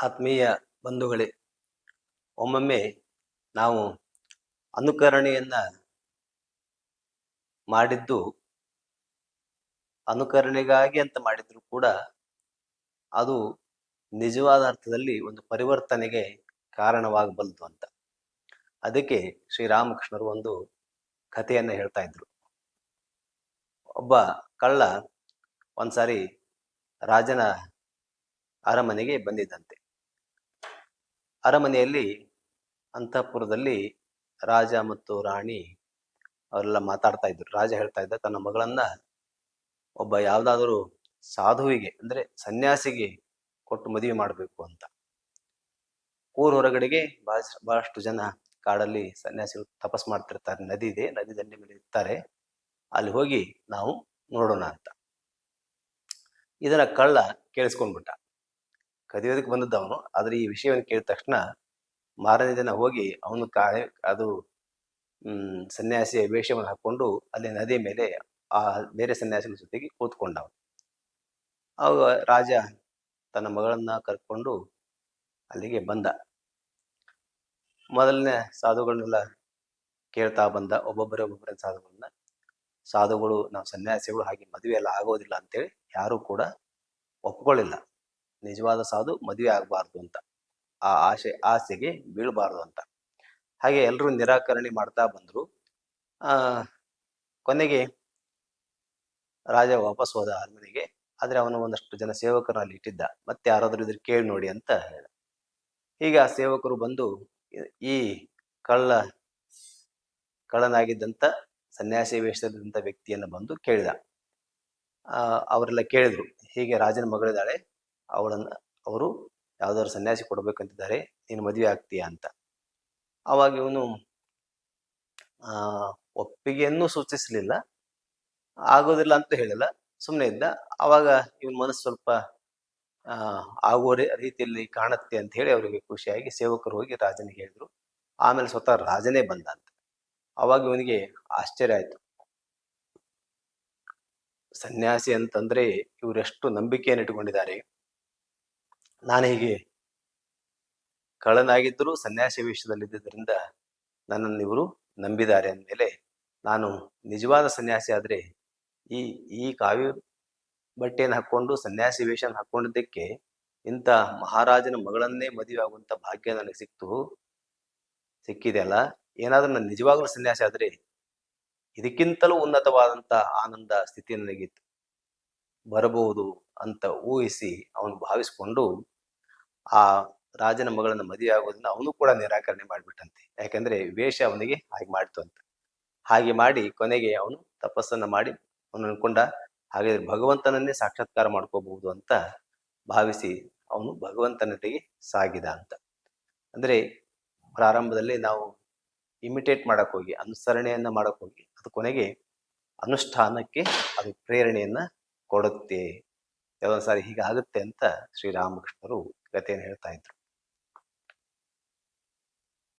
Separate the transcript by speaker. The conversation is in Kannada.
Speaker 1: ಆತ್ಮೀಯ ಬಂಧುಗಳೇ, ಒಮ್ಮೊಮ್ಮೆ ನಾವು ಅನುಕರಣೆಯನ್ನ ಮಾಡಿದ್ದು, ಅನುಕರಣೆಗಾಗಿ ಅಂತ ಮಾಡಿದ್ರು ಕೂಡ ಅದು ನಿಜವಾದ ಅರ್ಥದಲ್ಲಿ ಒಂದು ಪರಿವರ್ತನೆಗೆ ಕಾರಣವಾಗಬಲ್ಲದು ಅಂತ. ಅದಕ್ಕೆ ಶ್ರೀರಾಮಕೃಷ್ಣರು ಒಂದು ಕಥೆಯನ್ನು ಹೇಳ್ತಾ ಇದ್ರು. ಒಬ್ಬ ಕಳ್ಳ ಒಂದ್ಸಾರಿ ರಾಜನ ಅರಮನೆಗೆ ಬಂದಿದ್ದಂತೆ. ಅರಮನೆಯಲ್ಲಿ ಅಂತಃಪುರದಲ್ಲಿ ರಾಜ ಮತ್ತು ರಾಣಿ ಅವರೆಲ್ಲ ಮಾತಾಡ್ತಾ ಇದ್ರು. ರಾಜ ಹೇಳ್ತಾ ಇದ್ದ, ತನ್ನ ಮಗಳನ್ನ ಒಬ್ಬ ಯಾವುದಾದರೂ ಸಾಧುವಿಗೆ, ಅಂದ್ರೆ ಸನ್ಯಾಸಿಗೆ ಕೊಟ್ಟು ಮದುವೆ ಮಾಡಬೇಕು ಅಂತ. ಊರ್ ಹೊರಗಡೆಗೆ ಬಹಳ ಬಹಳಷ್ಟು ಜನ ಕಾಡಲ್ಲಿ ಸನ್ಯಾಸಿಗಳು ತಪಸ್ ಮಾಡ್ತಿರ್ತಾರೆ. ನದಿ ಇದೆ ನದಿ ದಂಡೆ ಮೇಲೆ ಇರ್ತಾರೆ. ಅಲ್ಲಿ ಹೋಗಿ ನಾವು ನೋಡೋಣ ಅಂತ. ಇದನ್ನ ಕಳ್ಳ ಕೇಳಿಸ್ಕೊಂಡ್ಬಿಟ್ಟ. ಕದಿಯೋದಕ್ಕೆ ಬಂದದ್ದು ಅವನು. ಆದರೆ ಈ ವಿಷಯವನ್ನು ಕೇಳಿದ ತಕ್ಷಣ ಮಾರನೇ ದಿನ ಹೋಗಿ ಅವನು ಕಾಯ ಅದು ಸನ್ಯಾಸಿಯ ವೇಷವನ್ನು ಹಾಕೊಂಡು ಅಲ್ಲಿ ನದಿ ಮೇಲೆ ಆ ಬೇರೆ ಸನ್ಯಾಸಿಗಳ ಜೊತೆಗೆ ಕೂತ್ಕೊಂಡ ಅವಾಗ ರಾಜ ತನ್ನ ಮಗಳನ್ನ ಕರ್ಕೊಂಡು ಅಲ್ಲಿಗೆ ಬಂದ. ಮೊದಲನೇ ಸಾಧುಗಳನ್ನೆಲ್ಲ ಕೇಳ್ತಾ ಬಂದ. ಒಬ್ಬೊಬ್ಬರೇ ಒಬ್ಬೊಬ್ಬರ ಸಾಧುಗಳನ್ನ. ಸಾಧುಗಳು, ನಾವು ಸನ್ಯಾಸಿಗಳು, ಹಾಗೆ ಮದುವೆ ಎಲ್ಲ ಆಗೋದಿಲ್ಲ ಅಂತೇಳಿ ಯಾರು ಕೂಡ ಒಪ್ಕೊಳ್ಳಿಲ್ಲ. ನಿಜವಾದ ಸಾಧು ಮದುವೆ ಆಗಬಾರ್ದು ಅಂತ. ಆ ಆಸೆ ಆಸೆಗೆ ಬೀಳಬಾರ್ದು ಅಂತ. ಹಾಗೆ ಎಲ್ಲರೂ ನಿರಾಕರಣೆ ಮಾಡ್ತಾ ಬಂದರು. ಆ, ಕೊನೆಗೆ ರಾಜ ವಾಪಸ್ ಹೋದ ಅರಮನೆಗೆ, ಆದ್ರೆ ಅವನು ಒಂದಷ್ಟು ಜನ ಸೇವಕರಲ್ಲಿ ಇಟ್ಟಿದ್ದ. ಮತ್ತೆ ಯಾರಾದರೂ ಇದ್ರ ಕೇಳಿ ನೋಡಿ ಅಂತ ಹೇಳ. ಈಗ ಆ ಸೇವಕರು ಬಂದು, ಈ ಕಳ್ಳ, ಕಳ್ಳನಾಗಿದ್ದಂತ ಸನ್ಯಾಸಿ ವೇಷದಲ್ಲಿದ್ದಂಥ ವ್ಯಕ್ತಿಯನ್ನ ಬಂದು ಕೇಳಿದ. ಅವರೆಲ್ಲ ಕೇಳಿದ್ರು, ಹೀಗೆ ರಾಜನ ಮಗಳಿದ್ದಾಳೆ ಅವಳನ್ನ, ಅವರು ಯಾವ್ದಾದ್ರು ಸನ್ಯಾಸಿ ಕೊಡ್ಬೇಕಂತಿದ್ದಾರೆ, ನೀನು ಮದುವೆ ಆಗ್ತೀಯಾ ಅಂತ. ಅವಾಗ ಇವನು, ಆ, ಒಪ್ಪಿಗೆಯನ್ನು ಸೂಚಿಸಲಿಲ್ಲ. ಆಗೋದಿಲ್ಲ ಅಂತ ಹೇಳಿಲ್ಲ ಸುಮ್ಮನೆ ಇದ್ದ. ಅವಾಗ ಇವನ್ ಮನಸ್ಸು ಸ್ವಲ್ಪ ಆಗೋ ರೀತಿಯಲ್ಲಿ ಕಾಣುತ್ತೆ ಅಂತ ಹೇಳಿ ಅವರಿಗೆ ಖುಷಿಯಾಗಿ ಸೇವಕರು ಹೋಗಿ ರಾಜನಿಗೆ ಹೇಳಿದ್ರು. ಆಮೇಲೆ ಸ್ವತಃ ರಾಜನೇ ಬಂದ ಅಂತ. ಅವಾಗ ಇವನಿಗೆ ಆಶ್ಚರ್ಯ ಆಯ್ತು. ಸನ್ಯಾಸಿ ಅಂತಂದ್ರೆ ಇವರೆಷ್ಟು ನಂಬಿಕೆಯನ್ನು ಇಟ್ಟುಕೊಂಡಿದ್ದಾರೆ ನಾನು ಹೀಗೆ ಕಳನಾಗಿದ್ದರೂ ಸನ್ಯಾಸಿ ವೇಷದಲ್ಲಿದ್ದರಿಂದ ನನ್ನನ್ನು ಇವರು ನಂಬಿದ್ದಾರೆ ಅಂದಮೇಲೆ ನಾನು ನಿಜವಾದ ಸನ್ಯಾಸಿ ಆದ್ರೆ ಈ ಈ ಕಾವ್ಯ ಬಟ್ಟೆಯನ್ನು ಹಾಕ್ಕೊಂಡು ಸನ್ಯಾಸಿ ವೇಷನ ಹಾಕೊಂಡಿದ್ದಕ್ಕೆ ಇಂಥ ಮಹಾರಾಜನ ಮಗಳನ್ನೇ ಮದುವೆ ಆಗುವಂತ ಭಾಗ್ಯ ನನಗೆ ಸಿಕ್ತು. ಸಿಕ್ಕಿದೆಯಲ್ಲ ಏನಾದರೂ ನಾನು ನಿಜವಾಗ್ಲೂ ಸನ್ಯಾಸಿ ಆದ್ರೆ ಇದಕ್ಕಿಂತಲೂ ಉನ್ನತವಾದಂಥ ಆನಂದ ಸ್ಥಿತಿ ನನಗಿತ್ತು. ಬರಬಹುದು ಅಂತ ಊಹಿಸಿ ಅವನು ಭಾವಿಸ್ಕೊಂಡು ಆ ರಾಜನ ಮಗಳನ್ನು ಮದುವೆ ಆಗೋದನ್ನ ಅವನು ಕೂಡ ನಿರಾಕರಣೆ ಮಾಡಿಬಿಟ್ಟಂತೆ. ಯಾಕಂದ್ರೆ ವೇಷ ಅವನಿಗೆ ಹಾಗೆ ಮಾಡ್ತು ಅಂತ. ಹಾಗೆ ಮಾಡಿ ಕೊನೆಗೆ ಅವನು ತಪಸ್ಸನ್ನ ಮಾಡಿ ಅವನು ಅನ್ಕೊಂಡ ಹಾಗಾದ್ರೆ ಭಗವಂತನನ್ನೇ ಸಾಕ್ಷಾತ್ಕಾರ ಮಾಡ್ಕೋಬಹುದು ಅಂತ ಭಾವಿಸಿ ಅವನು ಭಗವಂತನತೆಗೆ ಸಾಗಿದ ಅಂತ. ಅಂದ್ರೆ ಪ್ರಾರಂಭದಲ್ಲಿ ನಾವು ಇಮಿಟೇಟ್ ಮಾಡಕ್ ಹೋಗಿ, ಅನುಸರಣೆಯನ್ನ ಮಾಡಕ್ ಹೋಗಿ, ಅದು ಕೊನೆಗೆ ಅನುಷ್ಠಾನಕ್ಕೆ ಅದು ಪ್ರೇರಣೆಯನ್ನ ಕೊಡುತ್ತೆ. ಕೆಲವೊಂದ್ಸಾರಿ ಹೀಗಾಗುತ್ತೆ ಅಂತ ಶ್ರೀರಾಮಕೃಷ್ಣರು ಕಥೆಯನ್ನು ಹೇಳ್ತಾ ಇದ್ರು